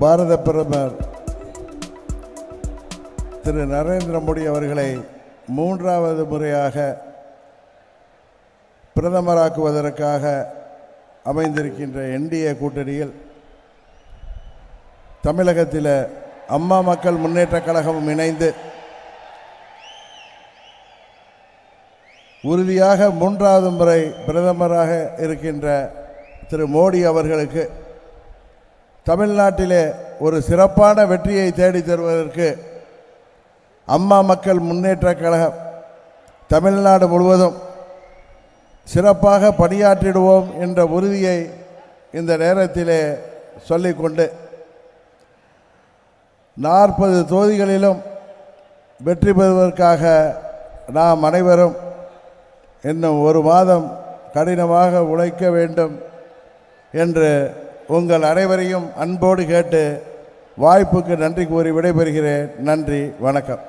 பாரத பிரதமர் திரு நரேந்திர மோடி அவர்களை மூன்றாவது முறையாக பிரதமராக்குவதற்காக அமைந்திருக்கின்ற என்டிஏ கூட்டணியில் தமிழகத்தில் அம்மா மக்கள் முன்னேற்றக் கழகமும் இணைந்து உறுதியாக மூன்றாவது முறை பிரதமராக இருக்கின்ற திரு மோடி அவர்களுக்கு தமிழ்நாட்டிலே ஒரு சிறப்பான வெற்றியை தேடி தருவதற்கு அம்மா மக்கள் முன்னேற்றக் கழகம் தமிழ்நாடு முழுவதும் சிறப்பாக பணியாற்றிடுவோம் என்ற உறுதியை இந்த நேரத்திலே சொல்லிக்கொண்டு நாற்பது தொகுதிகளிலும் வெற்றி பெறுவதற்காக நாம் அனைவரும் இன்னும் ஒரு மாதம் கடினமாக உழைக்க வேண்டும் என்று உங்கள் அனைவரையும் அன்போடு கேட்டு வாய்ப்புக்கு நன்றி கூறி விடைபெறுகிறேன். நன்றி வணக்கம்.